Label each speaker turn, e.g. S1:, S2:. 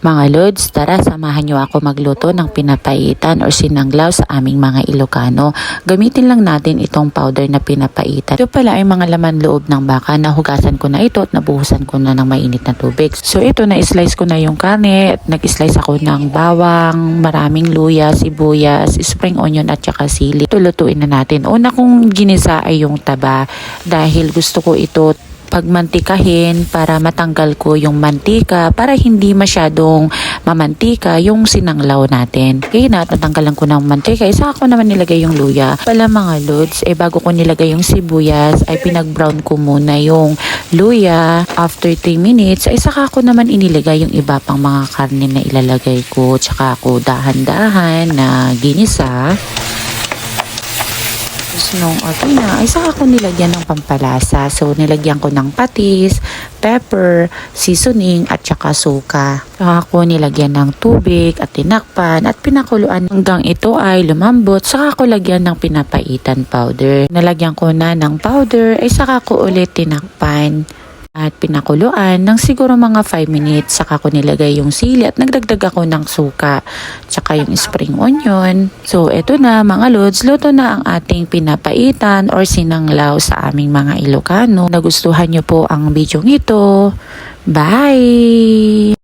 S1: Mga Lods, tara samahan niyo ako magluto ng pinapaitan or sinanglaw sa aming mga Ilocano. Gamitin lang natin itong powder na pinapaitan. Ito pala ay mga laman loob ng baka. Nahugasan ko na ito at nabuhusan ko na ng mainit na tubig. So ito, na-slice ko na yung karne at nag-slice ako ng bawang, maraming luya, sibuyas, spring onion at saka sili. Ito lutuin na natin. Una kong ginisa ay yung taba dahil gusto ko ito pagmantikahin para matanggal ko yung mantika para hindi masyadong mamantika yung sinanglaw natin. Okay na, natanggalan ko ng mantika. Isa ako naman nilagay yung luya. Pala mga lods, eh bago ko nilagay yung sibuyas, ay pinag-brown ko muna yung luya. After 3 minutes, ay saka ko naman inilagay yung iba pang mga karne na ilalagay ko. Tsaka ako dahan-dahan na ginisa. Tapos nung okay na, ay saka ko nilagyan ng pampalasa. So, nilagyan ko ng patis, pepper, seasoning, at saka suka. Saka ko nilagyan ng tubig at tinakpan at pinakuluan hanggang ito ay lumambot. Saka ko lagyan ng pinapaitan powder. Nalagyan ko na ng powder, ay saka ko ulit tinakpan at pinakuluan ng siguro mga 5 minutes. Saka ko nilagay yung sili at nagdagdag ako ng suka. Tsaka yung spring onion. So eto na mga lods. Luto na ang ating pinapaitan or sinanglaw sa aming mga Ilocano. Nagustuhan nyo po ang video ito bye